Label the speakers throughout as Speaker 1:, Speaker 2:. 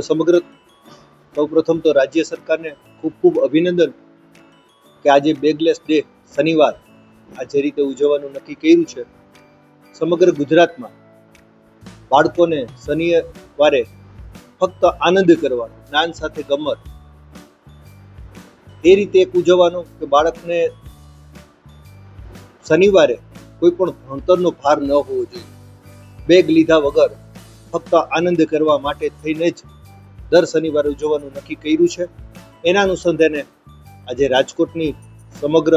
Speaker 1: સમગ્ર સૌપ્રથમ તો રાજ્ય સરકારને ખૂબ ખૂબ અભિનંદન કે આજે બેગલેસ ડે શનિવાર આ જે રીતે ઉજવવાનું નક્કી કર્યું છે. સમગ્ર ગુજરાતમાં બાળકોને શનિવારે ફક્ત આનંદ કરવાનો, જ્ઞાન સાથે ગમત. એ રીતે એક ઉજવવાનો કે બાળકને શનિવારે કોઈ પણ ભણતરનો ભાર ન હોવો જોઈએ. બેગ લીધા વગર ફક્ત આનંદ કરવા માટે થઈને જ દર શનિવારે ઉજવવાનું નક્કી કર્યું છે. એના અનુસંધાને આજે રાજકોટની સમગ્ર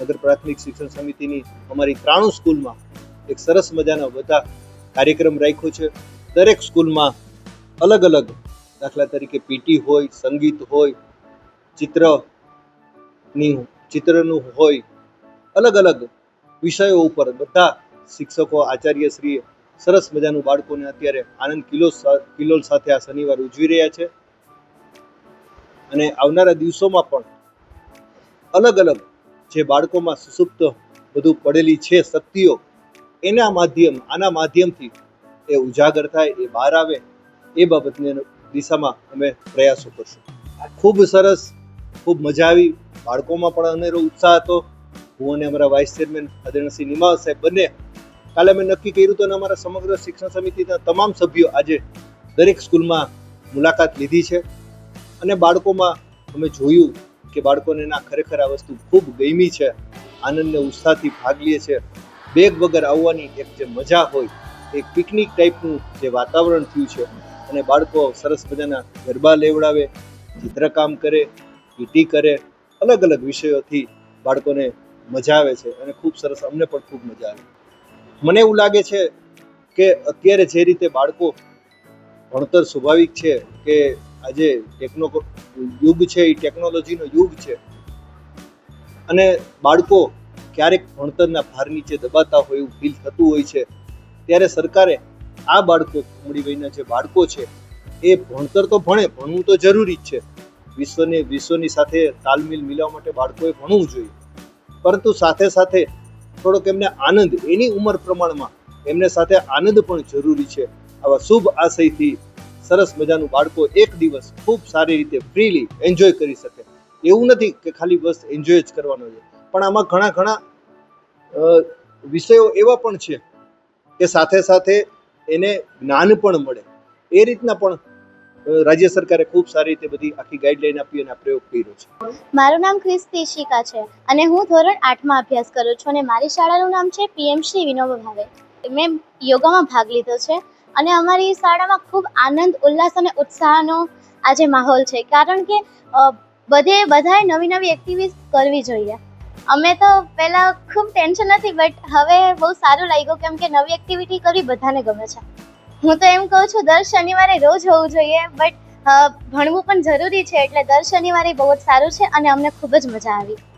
Speaker 1: નગર પ્રાથમિક શિક્ષણ સમિતિની અમારી ત્રાણું સ્કૂલમાં એક સરસ મજાના બધા કાર્યક્રમ રાખ્યો છે. દરેક સ્કૂલમાં અલગ અલગ દાખલા તરીકે પીટી હોય, સંગીત હોય, ચિત્રની ચિત્રનું હોય, અલગ અલગ વિષયો ઉપર બધા શિક્ષકો, આચાર્યશ્રીએ સરસ મજાનું બાળકોને અત્યારે આનંદ કિલો કિલોલ સાથે આ શનિવાર ઉજવી રહ્યા છે. અને આવનારા દિવસોમાં પણ અલગ અલગ જે બાળકોમાં સુસુપ્ત બધું પડેલી છે શક્તિઓ, એના માધ્યમ, આના માધ્યમથી એ ઉજાગર થાય, એ બહાર આવે, એ બાબતની દિશામાં અમે પ્રયાસો કરશું. ખૂબ સરસ, ખૂબ મજા આવી. બાળકોમાં પણ અનેરો ઉત્સાહ હતો. હું અને અમારા વાઇસ ચેરમેન આદરણીય નિમાવ સાહેબ બંને કાલે અમે નક્કી કર્યું હતું અને અમારા સમગ્ર શિક્ષણ સમિતિના તમામ સભ્યો આજે દરેક સ્કૂલમાં મુલાકાત લીધી છે. અને બાળકોમાં અમે જોયું કે બાળકોને ના ખરેખર આ વસ્તુ ખૂબ ગમી છે, આનંદને ઉત્સાહથી ભાગ લે છે. બેગ વગર આવવાની એક જે મજા હોય એક પિકનિક ટાઈપનું જે વાતાવરણ થયું છે અને બાળકો સરસ મજાના ગરબા લેવડાવે, ચિત્રકામ કરે, પીટી કરે, અલગ અલગ વિષયોથી બાળકોને મજા આવે છે અને ખૂબ સરસ, અમને પણ ખૂબ મજા આવે. મને એવું લાગે છે કે અત્યારે જે રીતે બાળકો ભણતર સ્વાભાવિક છે કે આજે ટેકનો યુગ છે, એ ટેકનોલોજીનો યુગ છે, અને બાળકો ક્યારેક ભણતરના ભાર નીચે દબાતા હોય એવું ફીલ થતું હોય છે, ત્યારે સરકારે આ બાળકો મળી વયના જે બાળકો છે, એ ભણતર તો ભણે, ભણવું તો જરૂરી જ છે. વિશ્વની વિશ્વની સાથે તાલમેલ મિલાવવા માટે બાળકોએ ભણવું જોઈએ. પરંતુ સાથે સાથે થોડોક એમને આનંદ, એની ઉંમર પ્રમાણમાં એમને સાથે આનંદ પણ જરૂરી છે. આવા શુભ આશયથી સરસ મજાનું બાળકો એક દિવસ ખૂબ સારી રીતે ફ્રીલી એન્જોય કરી શકે. એવું નથી કે ખાલી બસ એન્જોય જ કરવાનો છે. પણ આમાં ઘણા ઘણા વિષયો એવા પણ છે કે સાથે સાથે એને જ્ઞાન પણ મળે. એ રીતના પણ રાજ્ય સરકારે ખૂબ સારી રીતે બધી આખી ગાઈડલાઈન આપી અને આ પ્રયોગ કર્યો છે.
Speaker 2: મારું નામ ખ્રિસ્તી શિકા છે અને હું ધોરણ આઠમાં અભ્યાસ કરું છું અને મારી શાળાનું નામ છે પીએમ શ્રી વિનોબ ભાવે. મેં યોગામાં ભાગ લીધો છે અને અમારી શાળામાં ખૂબ આનંદ, ઉલ્લાસ અને ઉત્સાહનો આજે માહોલ છે. કારણ કે બધે બધાએ નવી નવી એક્ટિવિટીઝ કરવી જોઈએ. અમે તો પહેલાં ખૂબ ટેન્શન નથી બટ હવે બહુ સારું લાગ્યું કેમ કે નવી એક્ટિવિટી કરવી બધાને ગમે છે. હું તો એમ કહું છું, દર શનિવારે રોજ હોવું જોઈએ બટ ભણવું પણ જરૂરી છે, એટલે દર શનિવારે બહુ જ સારું છે અને અમને ખૂબ જ મજા આવી.